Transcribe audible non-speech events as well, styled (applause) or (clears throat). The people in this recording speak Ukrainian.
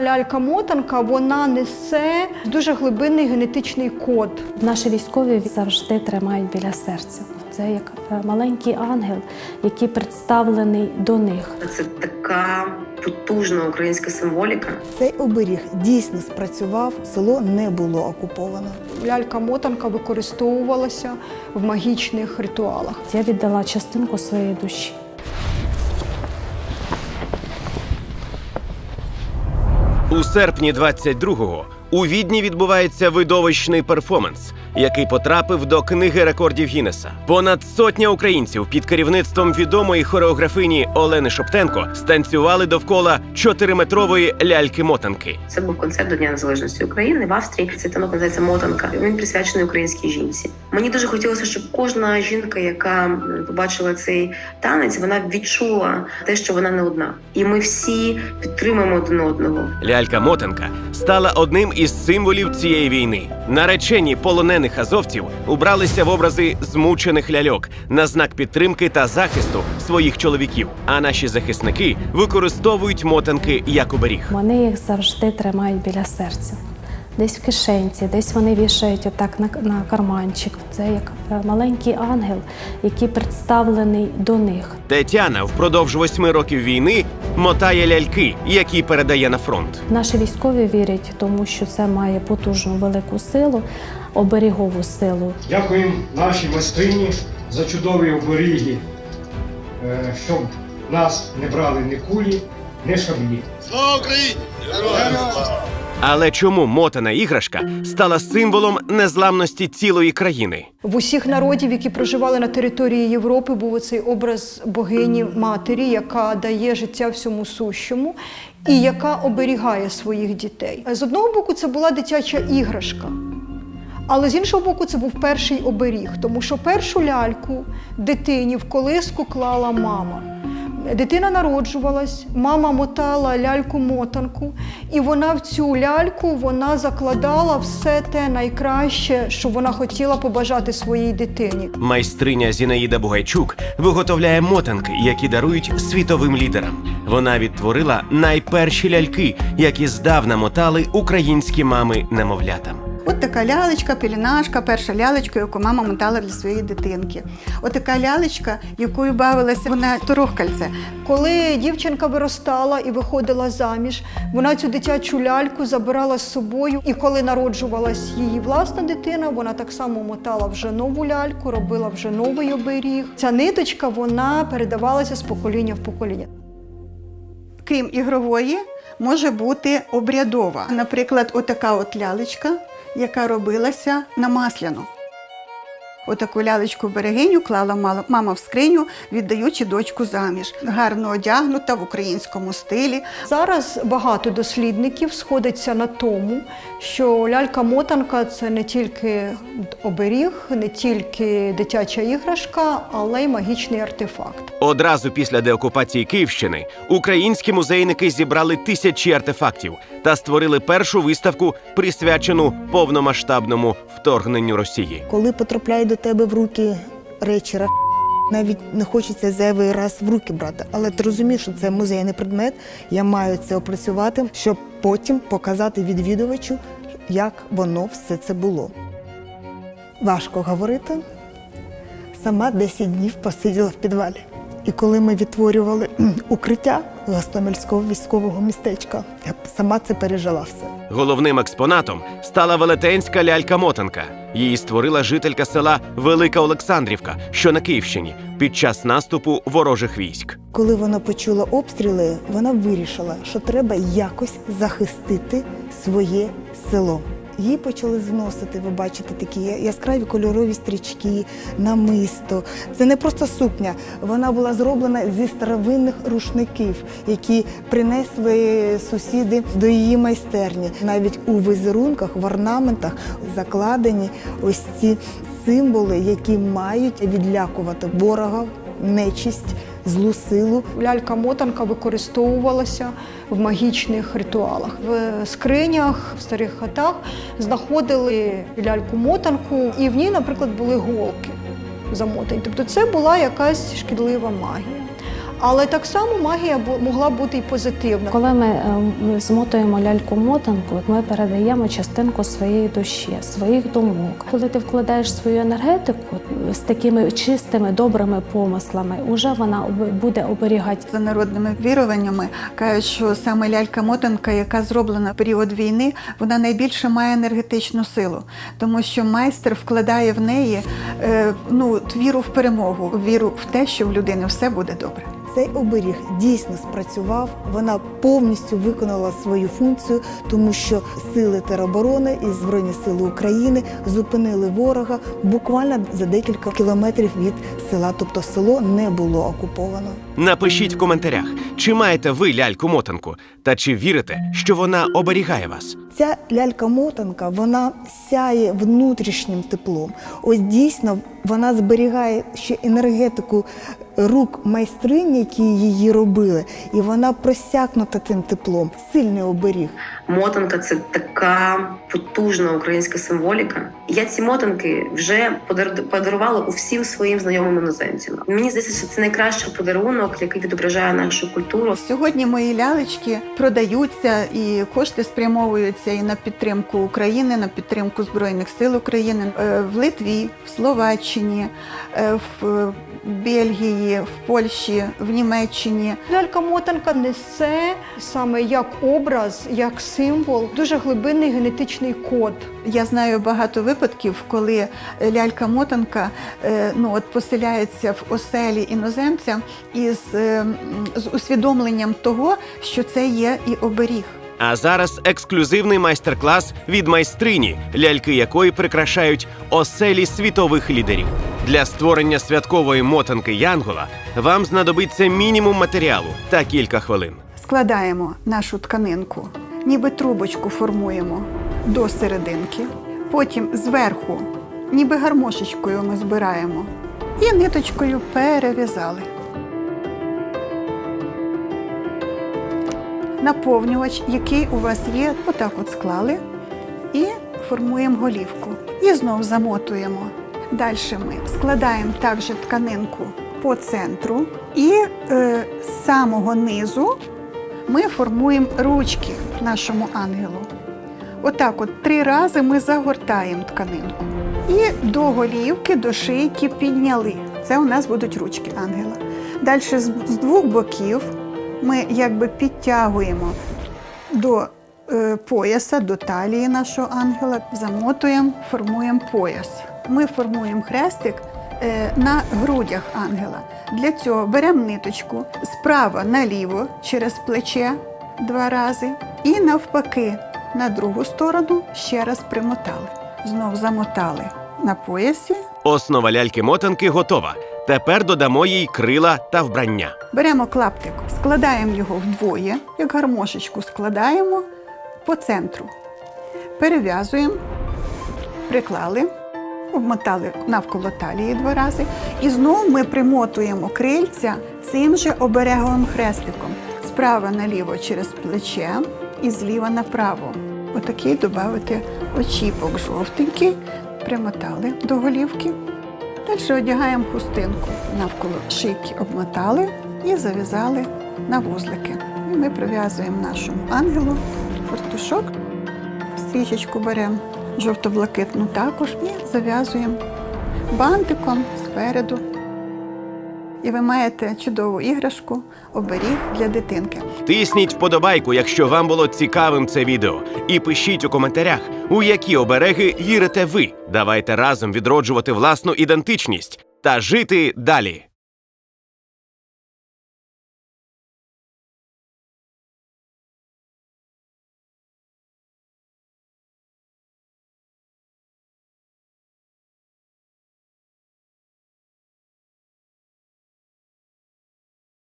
Лялька-мотанка вона несе дуже глибинний генетичний код. Наші військові завжди тримають біля серця. Це як е, маленький ангел, який представлений до них. Це така потужна українська символіка. Цей оберіг дійсно спрацював, село не було окуповано. Лялька-мотанка використовувалася в магічних ритуалах. Я віддала частинку своєї душі. У серпні 22-го у Відні відбувається видовищний перформанс, який потрапив до книги рекордів Гіннеса. Понад сотня українців під керівництвом відомої хореографині Олени Шоптенко станцювали довкола чотириметрової ляльки-мотанки. Це був концерт до Дня Незалежності України в Австрії. Цей танок називається Мотанка. Він присвячений українській жінці. Мені дуже хотілося, щоб кожна жінка, яка побачила цей танець, вона відчула те, що вона не одна, і ми всі підтримуємо один одного. Лялька-мотанка стала одним із символів цієї війни. Наречені полонених азовців убралися в образи змучених ляльок на знак підтримки та захисту своїх чоловіків. А наші захисники використовують мотанки як оберіг. Вони їх завжди тримають біля серця. Десь в кишенці, десь вони вішають отак на, на карманчик. Це як е, маленький ангел, який представлений до них. Тетяна впродовж восьми років війни мотає ляльки, які передає на фронт. Наші військові вірять, тому що це має потужну велику силу, оберігову силу. Дякуємо нашій майстрині за чудові оберіги, е, щоб нас не брали ні кулі, ні шаблі. Слава Україні! Героям слава! Але чому мотана іграшка стала символом незламності цілої країни? В усіх народів, які проживали на території Європи, був оцей образ богині матері, яка дає життя всьому сущому і яка оберігає своїх дітей. З одного боку, це була дитяча іграшка. Але з іншого боку, це був перший оберіг, тому що першу ляльку дитині в колиску клала мама. Дитина народжувалась, мама мотала ляльку-мотанку, і вона в цю ляльку вона закладала все те найкраще, що вона хотіла побажати своїй дитині. Майстриня Зінаїда Бугайчук виготовляє мотанки, які дарують світовим лідерам. Вона відтворила найперші ляльки, які здавна мотали українські мами немовлятам. От така лялечка, пелінашка, перша лялечка, яку мама мотала для своєї дитинки. От така лялечка, якою бавилася вона торохкальце. Коли дівчинка виростала і виходила заміж, вона цю дитячу ляльку забирала з собою. І коли народжувалась її власна дитина, вона так само мотала вже нову ляльку, робила вже новий оберіг. Ця ниточка вона передавалася з покоління в покоління. Крім ігрової, може бути обрядова. Наприклад, отака от лялечка, яка робилася на масляну. Отаку лялечку берегиню клала мала- мама в скриню, віддаючи дочку заміж. Гарно одягнута в українському стилі. Зараз багато дослідників сходиться на тому, що лялька-мотанка це не тільки оберіг, не тільки дитяча іграшка, але й магічний артефакт. Одразу після деокупації Київщини українські музейники зібрали тисячі артефактів та створили першу виставку, присвячену повномасштабному вторгненню Росії. Коли потрапляють до тебе в руки речі, навіть не хочеться зайвий раз в руки брати. Але ти розумієш, що це музейний предмет, я маю це опрацювати, щоб потім показати відвідувачу, як воно все це було. Важко говорити. Сама 10 днів посиділа в підвалі. І коли ми відтворювали (clears throat) укриття Гостомельського військового містечка, я сама це пережила все. Головним експонатом стала велетенська лялька-мотанка. Її створила жителька села Велика Олександрівка, що на Київщині, під час наступу ворожих військ. Коли вона почула обстріли, вона вирішила, що треба якось захистити своє село. Її почали зносити, ви бачите, такі яскраві кольорові стрічки, намисто. Це не просто сукня, вона була зроблена зі старовинних рушників, які принесли сусіди до її майстерні. Навіть у візерунках, в орнаментах закладені ось ці символи, які мають відлякувати ворога, нечисть, злу силу. Лялька-мотанка використовувалася в магічних ритуалах. В скринях, в старих хатах знаходили ляльку-мотанку, і в ній, наприклад, були голки замотані. Тобто це була якась шкідлива магія. Але так само магія могла бути і позитивна. Коли ми е, змотуємо ляльку-мотанку, ми передаємо частинку своєї душі, своїх думок. Коли ти вкладаєш свою енергетику з такими чистими, добрими помислами, уже вона об- буде оберігати За народними віруваннями кажуть, що саме лялька-мотанка, яка зроблена в період війни, вона найбільше має енергетичну силу, тому що майстер вкладає в неї е, ну, віру в перемогу, віру в те, що в людини все буде добре. Цей оберіг дійсно спрацював. Вона повністю виконала свою функцію, тому що сили тероборони і Збройні сили України зупинили ворога буквально за декілька кілометрів від села. Тобто село не було окуповано. Напишіть в коментарях, чи маєте ви ляльку-мотанку, та чи вірите, що вона оберігає вас. Ця лялька-мотанка вона сяє внутрішнім теплом. Ось дійсно вона зберігає ще енергетику рук майстринь, які її робили, і вона просякнута тим теплом. Сильний оберіг. Мотанка це така потужна українська символіка. Я ці мотанки вже подар- подарувала усім своїм знайомим іноземцям. Мені здається, що це найкращий подарунок, який відображає нашу культуру. Сьогодні мої лялечки продаються і кошти спрямовуються і на підтримку України, на підтримку Збройних сил України Е, в Литві, в Словаччині, е, в Бельгії, в Польщі, в Німеччині. Лялька-мотанка несе саме як образ, як символ, дуже глибинний генетичний код. Я знаю багато випадків, коли лялька-мотанка е, ну, от поселяється в оселі іноземця із е, з усвідомленням того, що це є і оберіг. А зараз ексклюзивний майстер-клас від майстрині, ляльки якої прикрашають оселі світових лідерів. Для створення святкової мотанки Янгола вам знадобиться мінімум матеріалу та кілька хвилин. Складаємо нашу тканинку, ніби трубочку формуємо до серединки. Потім зверху, ніби гармошечкою ми збираємо і ниточкою перев'язали. Наповнювач, який у вас є, отак от склали і формуємо голівку. І знов замотуємо. Далі ми складаємо також тканинку по центру і е, з самого низу ми формуємо ручки нашому ангелу. Отак, от три рази ми загортаємо тканинку. І до голівки, до шийки підняли. Це у нас будуть ручки ангела. Далі з, двох боків ми якби підтягуємо до е, пояса, до талії нашого ангела, замотуємо, формуємо пояс. Ми формуємо хрестик е, на грудях ангела. Для цього беремо ниточку справа наліво через плече два рази, і навпаки на другу сторону ще раз примотали. Знов замотали на поясі. Основа ляльки-мотанки готова. Тепер додамо їй крила та вбрання. Беремо клаптик, складаємо його вдвоє, як гармошечку складаємо по центру. Перев'язуємо, приклали, обмотали навколо талії два рази. І знову ми примотуємо крильця цим же обереговим хрестиком. Справа наліво через плече і зліва направо. Отакий додати очіпок жовтенький, примотали до голівки. Далі одягаємо хустинку навколо шийки, обмотали і зав'язали на вузлики. І ми прив'язуємо нашому ангелу фартушок, стрічечку беремо жовто-блакитну також і зав'язуємо бантиком спереду. І ви маєте чудову іграшку, оберіг для дитинки. Тисніть вподобайку, якщо вам було цікавим це відео, і пишіть у коментарях, у які обереги вірите ви. Давайте разом відроджувати власну ідентичність та жити далі.